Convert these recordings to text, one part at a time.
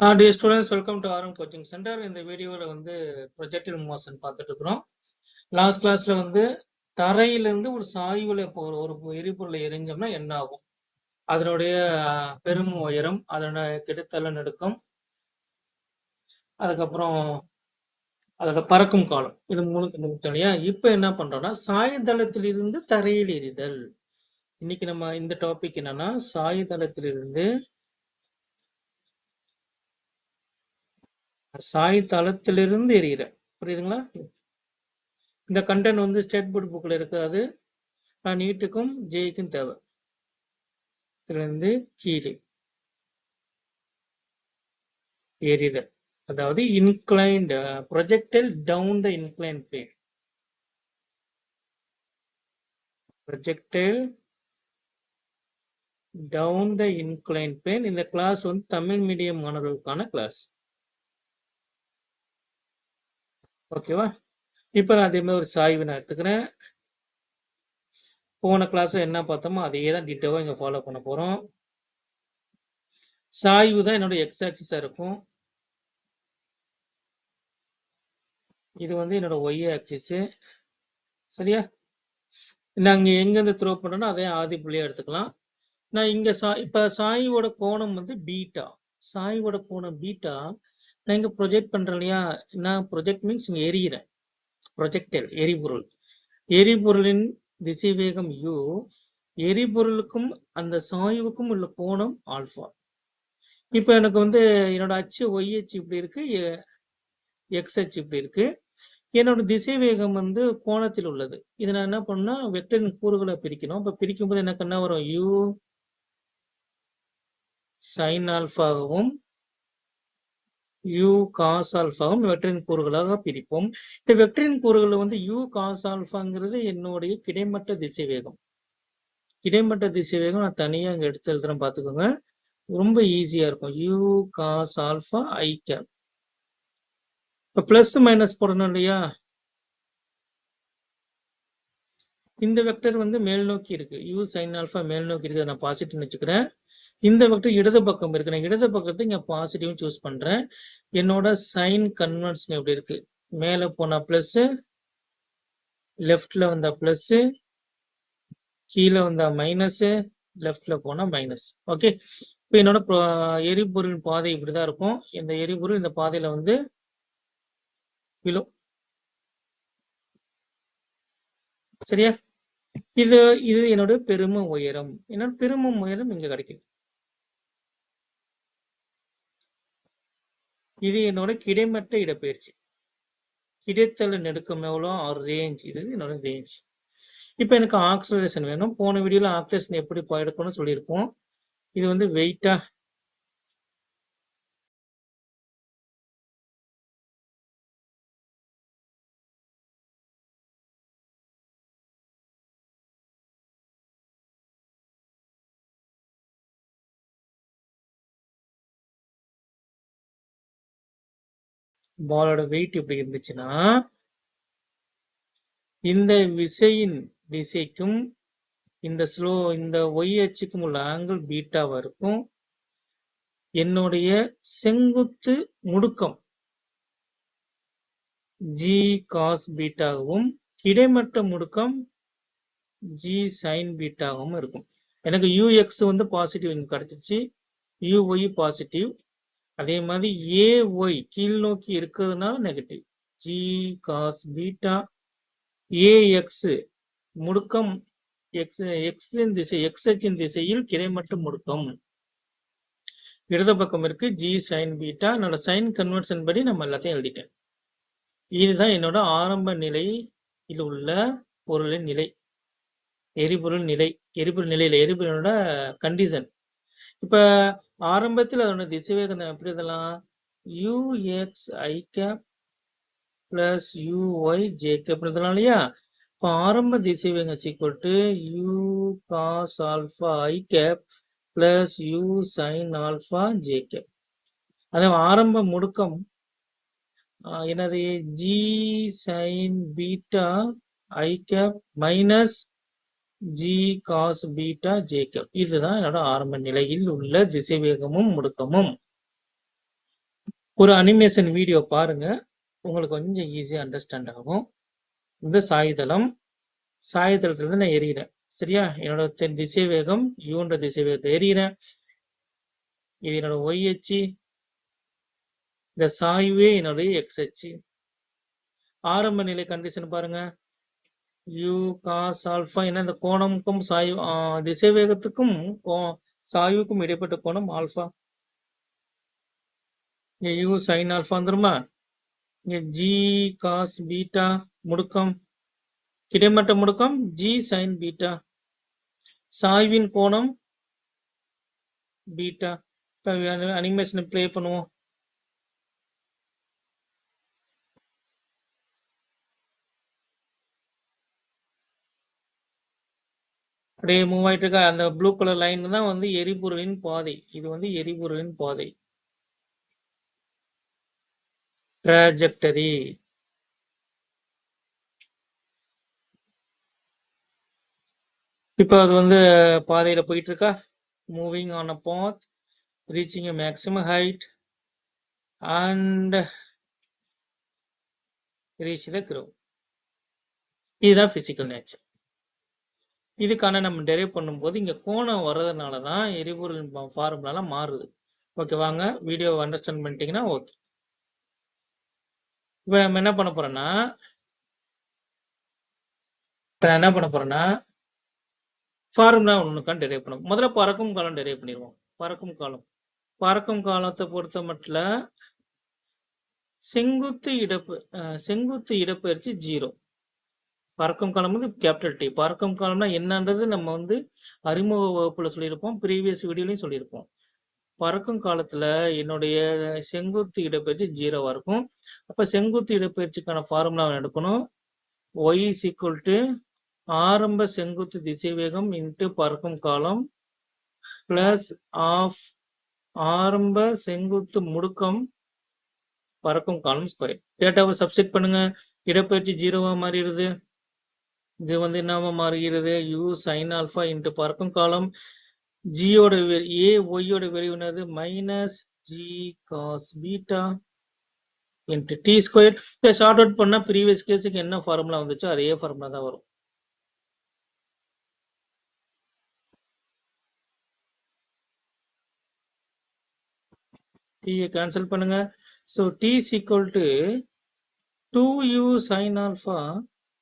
Dear students welcome to Aram coaching centre இந்த வீடியோவில் வந்து ப்ரொஜெக்டிவ் மோஷன் பார்த்துட்டு இருக்கிறோம். லாஸ்ட் கிளாஸ்ல வந்து தரையிலேருந்து ஒரு சாய்வில் இப்போ ஒரு ஒரு எரிபொருளை எரிஞ்சோம்னா என்ன ஆகும்? அதனுடைய பெரும் உயரம் அதனோட கெடுத்தல நடுக்கம் அதுக்கப்புறம் அதோட பறக்கும் காலம். இது மூணு கண்டுபிடிச்சோம் இப்போ என்ன பண்றோம்னா சாயதளத்திலிருந்து தரையில் எரிதல். இன்னைக்கு நம்ம இந்த டாபிக் என்னன்னா சாயதளத்திலிருந்து சாய்தளத்திலிருந்து எரியிற புரியுதுங்களா? இந்த கண்டென்ட் வந்து ஸ்டேட் போர்டு புக்கில் இருக்காது. நான் நீட்டுக்கும் ஜேக்கும் தேவை. இதுலேருந்து கீழே. எரிதல் அதாவது inclined projectile down the incline plane projectile down the incline plane இந்த கிளாஸ் வந்து தமிழ் மீடியம் மாணவர்களுக்கான கிளாஸ் ஓகேவா? இப்போ நான் அதே மாதிரி ஒரு சாய்வு நான் எடுத்துக்கிறேன். போன கிளாஸ்ல என்ன பார்த்தோமோ அதே தான் டீட்டெயிலாக இங்கே ஃபாலோ பண்ண போகிறோம் சாய்வு தான் என்னோட எக்ஸ் ஆக்சிஸாக இருக்கும். இது வந்து என்னோட ஒய் ஆக்சிஸு சரியா? நாங்கள் எங்கேருந்து த்ரோ பண்ணுறோனோ அதே ஆதி புள்ளியாக எடுத்துக்கலாம். நான் இங்கே சா இப்போ சாயோட கோணம் வந்து பீட்டா சாய்வோட கோணம் பீட்டா நான் இங்கே ப்ரொஜெக்ட் பண்ணுறேன் இல்லையா? நான் ப்ரொஜெக்ட் மீன்ஸ் இங்கே எரியிறேன் ப்ரொஜெக்டர் எரிபொருள். எரிபொருளின் திசைவேகம் u. எரிபொருளுக்கும் அந்த சாய்வுக்கும் உள்ள கோணம் ஆல்ஃபா இப்போ எனக்கு வந்து என்னோட அச்சு ஒய் அச்சு இப்படி இருக்கு எக்ஸ் அச்சு இப்படி இருக்கு. என்னோட திசைவேகம் வந்து கோணத்தில் உள்ளது. இதை நான் என்ன பண்ணா வெக்டரின் கூறுகளை பிரிக்கணும். இப்போ பிரிக்கும்போது எனக்கு என்ன வரும்? யூ சைன் ஆல்ஃபாகவும் யூ காஸ் ஆல்ஃபாவும் வெக்டரின் கூறுகளாக பிரிப்போம். இந்த வெக்டரின் கூறுகள் வந்து யூ காஸ் ஆல்ஃபாங்கிறது என்னுடைய கிடைமட்ட திசைவேகம். கிடைமட்ட திசைவேகம் நான் தனியாக அங்கே எடுத்து எழுதுறேன் பார்த்துக்கோங்க ரொம்ப ஈஸியாக இருக்கும். U cos alpha i cap இப்போ ப்ளஸ் மைனஸ் போடணும் இல்லையா? இந்த வெக்டர் வந்து மேல் நோக்கி இருக்கு. யூ சைன் ஆல்ஃபா மேல் நோக்கி இருக்கு நான் பாசிட்டிவ்னு வச்சுக்கிறேன். இந்த வெக்டர் இடது பக்கம் இருக்கு. நான் இடது பக்கத்தை இங்கே பாசிட்டிவ் சூஸ் பண்றேன். என்னோட சைன் கன்வென்ஷன் எப்படி இருக்கு? மேலே போனால் ப்ளஸ்ஸு லெஃப்ட்ல வந்தால் ப்ளஸ்ஸு கீழே வந்தால் மைனஸ் லெஃப்ட்ல போனால் மைனஸ் ஓகே இப்போ என்னோட எரிபொருள் பாதை இப்படிதான் இருக்கும். இந்த எரிபொருள் இந்த பாதையில வந்து விழும். சரியா? இது இது என்னோட பெரும உயரம். என்னோட பெரும உயரம் இங்க கிடைக்குது. இது என்னோட கிடைமட்ட இடப்பெயர்ச்சி. கிடைத்தல நெடுக்கம் எவ்வளோ? ரேஞ்ச் இது என்னோட ரேஞ்ச் இப்போ எனக்கு ஆக்சலரேஷன் வேணும். போன வீடியோவில் ஆக்சலரேஷன் எப்படி எடுக்கணும்னு சொல்லியிருப்போம். இது வந்து வெயிட்டாக பாலோட வெயிட் இப்படி இருந்துச்சுன்னா இந்த விசையின் திசைக்கும் இந்த ஸ்லோ இந்த ஒய் அச்சுக்கும் உள்ள ஆங்கிள் பீட்டாவா இருக்கும். என்னுடைய செங்குத்து முடுக்கம் ஜி காஸ் பீட்டாகவும் கிடைமட்ட முடுக்கம் ஜி சைன் பீட்டாகவும் இருக்கும். எனக்கு யூஎக்ஸ் வந்து பாசிட்டிவ் எனக்கு கிடைச்சிருச்சு. யூஒய் பாசிட்டிவ் அதே மாதிரி ஏஒய் கீழ் நோக்கி இருக்கிறதுனால negative g cos beta a x முடுக்கம். எக்ஸ் எக்ஸின் திசை எக்ஸ் அச்சின் திசையில் கிடைமட்ட முடுக்கம். இடது பக்கம் இருக்கு ஜி சைன் பீட்டா என்னோட சைன் கன்வென்ஷன் படி நம்ம எல்லாத்தையும் எழுதிட்டேன். இதுதான் என்னோட ஆரம்ப நிலையில் உள்ள பொருளின் நிலை. எரிபொருள் நிலை. எரிபொருள் நிலையில் எரிபொருளோட கண்டிஷன் இப்போ ஆரம்பத்தில் அதோட திசைவேகம் எப்படி இதெல்லாம் u x i cap plus u y j cap எழுதலாம் இல்லையா? இப்போ ஆரம்ப திசைவேகம் equal to u cos alpha i cap plus u sine alpha j cap அதே ஆரம்ப முடுக்கம் எனது என்னது? G sine beta i cap minus g cos beta j cap இதுதான் என்னோட ஆரம்ப நிலையில் உள்ள திசைவேகமும் முடுக்கமும் ஒரு அனிமேஷன் வீடியோ பாருங்க. உங்களுக்கு கொஞ்சம் ஈஸியாக அண்டர்ஸ்டாண்ட் ஆகும். இந்த சாய்தளம். சாய்தளத்திலிருந்து நான் எறிகிறேன். சரியா? என்னோட திசை திசைவேகம் யூன்ற திசைவேகத்தை எறிகிறேன். இது என்னோட ஒய் அச்சு. இந்த சாய்வே என்னுடைய எக்ஸ் அச்சு. ஆரம்ப நிலை கண்டிஷன் பாருங்க. யூ காஸ் ஆல்ஃபா ஏன்னா இந்த கோணமுக்கும் சாய்வு திசைவேகத்துக்கும் கோ சாய்வுக்கும் இடைப்பட்ட கோணம் ஆல்ஃபா இங்கே யூ சைன் ஆல்ஃபா வந்துருமா? இங்கே ஜி காஸ் பீட்டா முடுக்கம். கிடைமட்ட முடுக்கம் ஜி சைன் பீட்டா. சாய்வின் கோணம் பீட்டா. இப்போ அனிமேஷன் ப்ளே பண்ணுவோம். அப்படியே மூவ் ஆயிட்டு இருக்கா? அந்த ப்ளூ கலர் லைன் தான் வந்து எரிபொருளின் பாதை. இது வந்து எரிபொருளின் பாதை. ட்ராஜெக்டரி. இப்போ அது வந்து பாதையில போயிட்டு இருக்கா? Moving on a path, reaching a maximum height and reach the ground இதுதான் பிசிக்கல் நேச்சர். இதுக்கான நம்ம டெரைவ் பண்ணும்போது இங்க கோணம் வர்றதுனால தான் எரிபொருள் ஃபார்முலாலாம் மாறுது. ஓகே வாங்க வீடியோ அண்டர்ஸ்டாண்ட் பண்ணிட்டீங்கன்னா ஓகே. இப்போ நம்ம என்ன பண்ண போறோம்னா இப்போ என்ன பண்ண போறேன்னா ஃபார்முலா ஒன்றுக்கான டெரைவ் பண்ணுவோம். முதல்ல பறக்கும் காலம் டெரைவ் பண்ணிடுவோம் பறக்கும் காலம். பறக்கும் காலத்தை பொறுத்த மட்டும் செங்குத்து இடப்பு செங்குத்து இடப்பெயர்ச்சி ஜீரோ பறக்கும் காலம் வந்து கேபிட்டல் டி. பறக்கும் காலம்னா என்னன்றது நம்ம வந்து அறிமுக வகுப்புல சொல்லியிருப்போம். ப்ரீவியஸ் வீடியோலையும் சொல்லியிருப்போம். பறக்கும் காலத்துல என்னுடைய செங்குத்து இடப்பெயர்ச்சி ஜீரோவா இருக்கும். அப்ப செங்குத்து இடப்பெயர்ச்சிக்கான ஃபார்முலாவை எடுக்கணும். ஒய் இஸ் ஈக்குவல் ஆரம்ப செங்குத்து திசைவேகம் இன்ட்டு பறக்கும் காலம் பிளஸ் ஆஃப் ஆரம்ப செங்குத்து முடுக்கம் பறக்கும் காலம் ஸ்கொயர். டேட்டாவை சப்ஸ்டிட்யூட் பண்ணுங்க. இடப்பெயர்ச்சி ஜீரோவா மாறிடுது. இது வந்து என்னவா மாறுகிறது? யூ சைன் ஆல்பா இன்ட்டு பறக்கும் காலம். ஜியோட ஏ வெ a minus g cos beta into t square. இதை ஷார்ட் அவுட் பண்ணால் ப்ரீவியஸ் கேஸ்க்கு என்ன ஃபார்முலா வந்துச்சோ அதே ஃபார்முலா தான் வரும். டியை கேன்சல் பண்ணுங்க. So t is equal to u sine alpha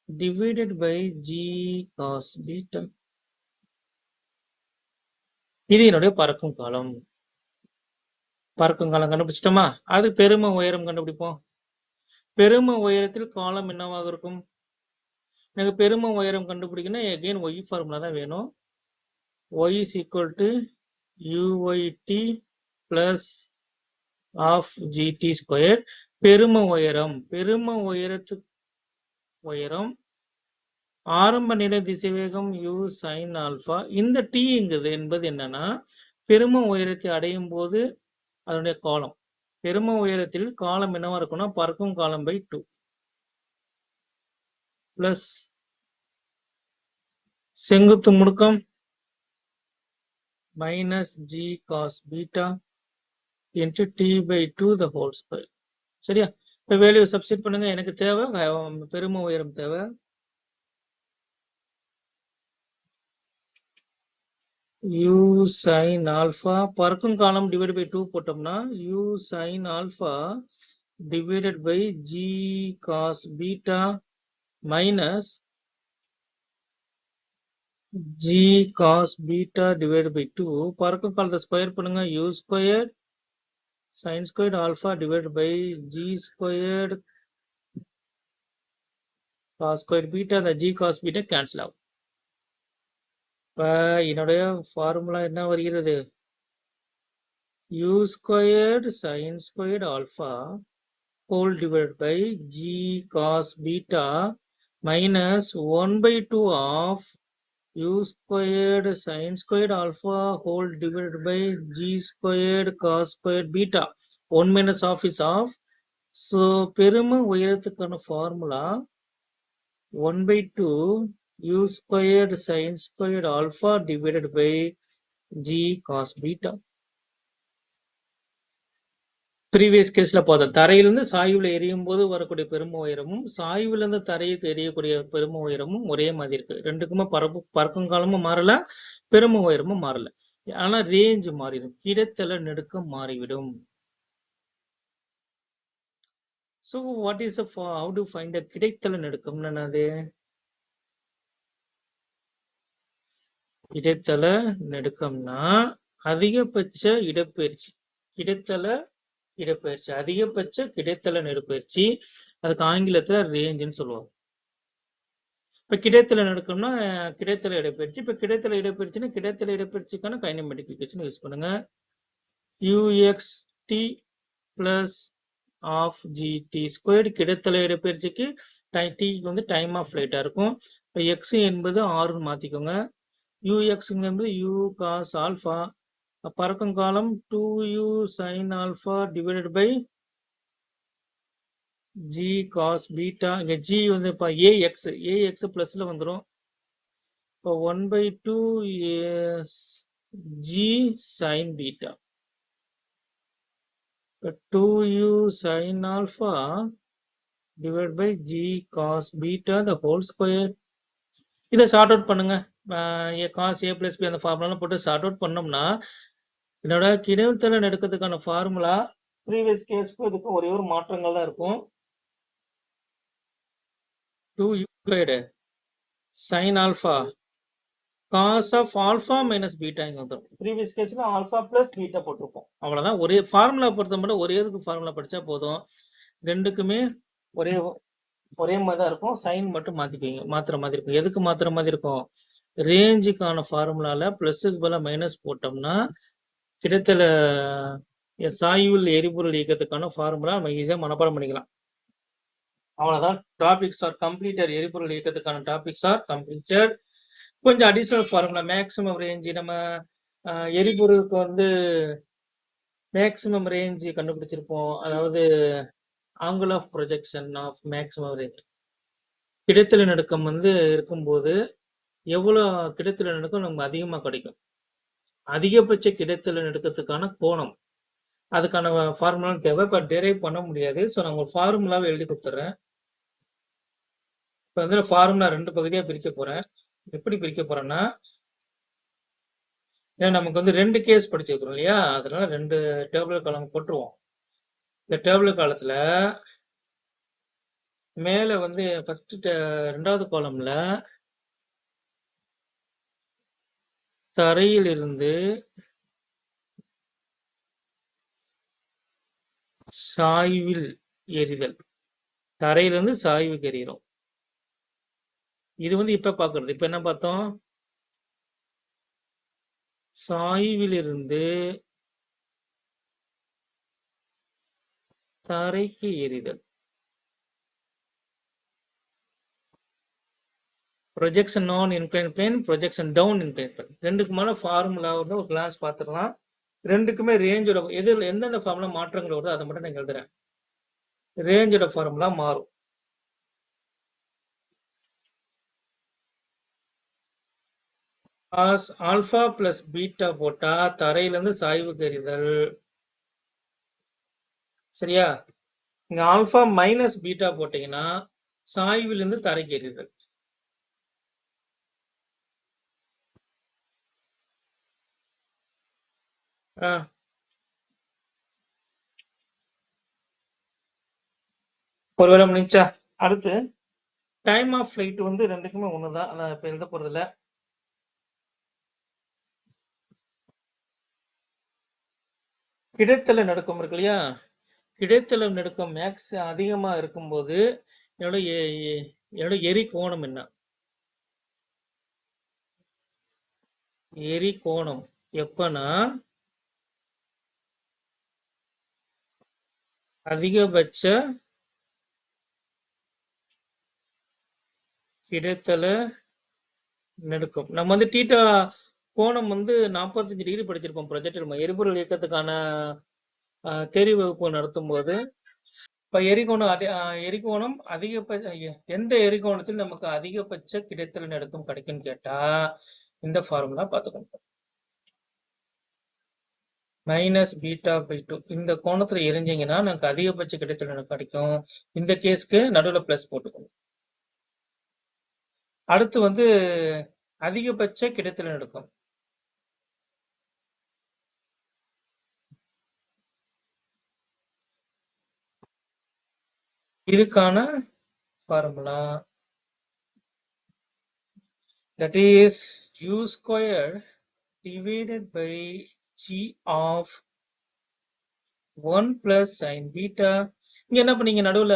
divided by g cos beta இது என்னுடைய பறக்கும் காலம். பறக்கும் காலம் கண்டுபிடிச்சிட்டோமா? அது பெரும உயரம் கண்டுபிடிப்போம். பெரும உயரத்தில் காலம் என்னவாக இருக்கும்? எனக்கு பெரும உயரம் கண்டுபிடிக்கணும்னா எகெயின் ஒய் ஃபார்முலா தான் வேணும். Y is equal to u y t plus half g t square. பெரும உயரம் பெரும உயரத்து உயரம் ஆரம்ப நிலை திசைவேகம் யூ சைன் ஆல்பா. இந்த tங்கிறது என்பது என்னன்னா, பெரும உயரத்தை அடையும் போது அதனுடைய காலம். பெரும உயரத்தில் காலம் என்னவா இருக்கும்னா, பறக்கும் காலம் பை டூ பிளஸ் செங்குத்து முடுக்கம் minus g cos beta into t by two the whole square. சரியா? இப்போ வேல்யூ சப்ஸ்டிட் பண்ணுங்க. எனக்கு தேவை பெருமை பெரும உயரம் தேவை. யூ சைன் ஆல்ஃபா பறக்கும் காலம் டிவைட் பை டூ போட்டோம்னா, u sine alpha divided by g cos beta minus g cos beta divide by two பறக்கும் காலத்தை ஸ்கொயர் பண்ணுங்க. U square sin squared alpha divided by g squared cos square beta அந்த g cos beta cancel ஆகும். இப்ப என்னுடைய formula என்ன வருகிறது? u squared sin squared alpha whole divided by g cos beta minus 1 by 2 of u squared sin squared alpha whole divided by g squared cos squared beta. 1 minus of is of. So பெரும உயரத்துக்கான formula 1 by 2 u squared sin squared alpha divided by g cos beta. Previous கேஸ்ல பார்த்தோம் தரையிலிருந்து சாய்வுல எரியும் போது வரக்கூடிய பெரும உயரமும் சாய்விலிருந்து தரையுக்கு எரியக்கூடிய பெரும உயரமும் ஒரே மாதிரி இருக்கு. ரெண்டுக்குமே பரப்பு பறக்கும் காலமும் மாறல பெரும உயரமும் மாறல. ஆனா ரேஞ்ச் மாறிடும். கிடைத்தல நெடுக்கம் மாறிவிடும். So what is how to find a கிடைத்தல நெடுக்கம்னு என்னது? இடைத்தல நெடுக்கம்னா அதிகபட்ச இடப்பெயர்ச்சி. கிடைத்தல இடப்பெயர்ச்சி அதிகபட்ச கிடைத்தல நெடுப்பெயர்ச்சி அதுக்கு ஆங்கிலத்துல ரேஞ்சுன்னு சொல்லுவாங்க. இப்ப கிடைத்தல நடக்கணும்னா கிடைத்தல இடப்பெயர்ச்சி இப்ப கிடைத்தல இடப்பெயர்ச்சின்னா கிடைத்தல இடப்பெயர்ச்சிக்கான கைனமெட்டிக் யூஸ் பண்ணுங்க. U x t plus half g t squared கிடைத்தல இடப்பெயர்ச்சிக்கு டை டிக்கு வந்து டைம் ஆஃப் ஃப்ளைட்டாக இருக்கும். இப்போ எக்ஸ் என்பது ஆறுன்னு மாற்றிக்கோங்க யூஎக்ஸுங்கிறது யூ காஸ் ஆல்ஃபா பறக்கும் காலம் two u sine alpha divided by g cos beta இங்கே ஜி வந்து இப்போ ஏஎக்ஸ் ஏஎக்ஸ் ப்ளஸில் வந்துடும் இப்போ one by two g sine beta இப்போ two u sine alpha divide by g cos beta the whole square இதை ஷார்ட் அவுட் பண்ணுங்க. Cos a plus b அந்த ஃபார்முலாம் போட்டு ஷார்ட் அவுட் பண்ணோம்னா என்னோட கிடைத்தல எடுக்கிறதுக்கான ஃபார்முலா ப்ரீவியஸ் கேஸ்க்கும் இதுக்கும் ஒரே ஒரு மாற்றங்கள் தான் இருக்கும். Two யூக்ளைடு sine alpha cos of alpha minus beta இங்கே வந்துடும் ப்ரீவியஸ் கேஸில் ஆல்ஃபா ப்ளஸ் பீட்டா போட்டிருப்போம். அவ்வளோதான் ஒரே ஃபார்முலா பொறுத்த மட்டும் ஒரே இதுக்கு ஃபார்முலா படித்தா போதும். ரெண்டுக்குமே ஒரே ஒரே மாதிரி தான் இருக்கும். சைன் மட்டும் மாற்றிக்குவீங்க மாத்திர மாதிரி இருக்கும். எதுக்கு மாத்திர மாதிரி இருக்கும்? ரேஞ்சுக்கான ஃபார்முலாவில் ப்ளஸ்ஸுக்கு பதிலாக மைனஸ் போட்டோம்னா கிடைத்தல சாயுவில் எரிபொருள் இயக்கத்துக்கான ஃபார்முலா நம்ம ஈஸியாக மனப்பாடம் பண்ணிக்கலாம். அவ்வளோதான் டாபிக்ஸ் ஆர் கம்ப்ளீட்டர் எரிபொருள் இயக்கத்துக்கான டாபிக்ஸ் ஆர் கம்ப்ளீட்டட் கொஞ்சம் அடிஷ்னல் ஃபார்முலா மேக்ஸிமம் ரேஞ்சு நம்ம எரிபொருளுக்கு வந்து மேக்ஸிமம் ரேஞ்சு கண்டுபிடிச்சிருப்போம். அதாவது angle of projection of maximum range கிடைத்தல நடுக்கம் வந்து இருக்கும்போது எவ்வளோ கிடைத்தல நடுக்கம் நமக்கு அதிகமாக கிடைக்கும். அதிகபட்ச கிடைத்தல் எடுக்கிறதுக்கான கோணம். அதுக்கான ஃபார்முலான்னு தேவை இப்போ டெரைவ் பண்ண முடியாது. ஸோ நான் ஒரு ஃபார்முலாவை எழுதி கொடுத்துட்றேன் இப்போ வந்து ஃபார்முலா ரெண்டு பகுதியாக பிரிக்க போகிறேன் எப்படி பிரிக்க போகிறேன்னா ஏன்னா நமக்கு வந்து ரெண்டு கேஸ் படிச்சிருக்கிறோம் இல்லையா? அதனால ரெண்டு டேபிள் காலம் போட்டுருவோம். இந்த டேபிள் காலத்தில் மேலே வந்து ஃபஸ்ட்டு ரெண்டாவது காலமில் தரையிலிருந்து சாய்வில் எறிதல் தரையிலிருந்து சாய்வுக்கு எறிகிறோம் இது வந்து இப்ப பாக்குறது. இப்ப என்ன பார்த்தோம்? சாய்விலிருந்து தரைக்கு எறிதல் projection on incline plane projection down incline plane ரெண்டுக்குமான formula வந்து ஒரு கிளாஸ் பார்த்துடலாம். ரெண்டுக்குமே ரேஞ்சோட எதில் எந்தெந்த ஃபார்முலா மாற்றங்கள் வருதோ அதை மட்டும் நான் எழுதுறேன். ரேஞ்சோட ஃபார்முலா மாறும். காஸ் ஆல்ஃபா பிளஸ் பீட்டா போட்டா தரையிலேருந்து சாய்வு தெரிதல் சரியா? இங்க ஆல்ஃபா மைனஸ் பீட்டா போட்டீங்கன்னா சாய்விலிருந்து தரைக்கு எறிதல் ஆ. ஒருவேளை முடிஞ்சா. அடுத்து டைம் ஆஃப் ஃப்ளைட் வந்து ரெண்டுக்குமே ஒன்று தான் நான் இப்போ எழுத போகிறதில்ல கிடைத்தல நடுக்கம் இருக்கு இல்லையா? கிடைத்தல நடுக்கம் மேக்ஸ் அதிகமாக இருக்கும்போது என்னோட என்னோட எரி கோணம் என்ன? எரி கோணம் எப்பனா அதிகபட்ச கிடைத்தல நடுக்கம் நம்ம வந்து டீட்டா கோணம் வந்து நாற்பத்தஞ்சு டிகிரி படிச்சிருப்போம் ப்ரொஜெக்டர் எரிபொருள் இயக்கத்துக்கான தேர்வு வகுப்பு நடத்தும் போது இப்போ எரிகோணம் அதி எரிகோணம் அதிகபட்ச எந்த எரிகோணத்தில் நமக்கு அதிகபட்ச கிடைத்தல் நடுக்கம் கிடைக்கும்னு கேட்டா இந்த ஃபார்முலா பார்த்துக்கணும் மைனஸ் பீட்டா பை டூ இந்த கோணத்துல எரிஞ்சிங்கன்னா நமக்கு அதிகபட்ச கிடைத்தல் கிடைக்கும். இந்த கேஸ்க்கு நடுவில் பிளஸ் போட்டுக்கணும். அடுத்து வந்து அதிகபட்ச கிடைத்தல் நடுக்கம் இதுக்கான formula that is u square divided by g of 1 plus sin beta. இங்க என்ன பண்ணீங்க? நடுவுல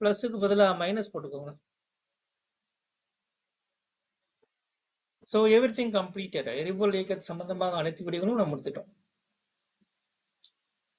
பிளஸுக்கு பதிலா மைனஸ் போட்டுக்கோங்க. ஸோ எவ்ரி திங் கம்ப்ளீட்டட் எரிபொருள் இயக்கத்து சம்பந்தமாக அனைத்து விடைகளும் நம்ம முடித்துட்டோம்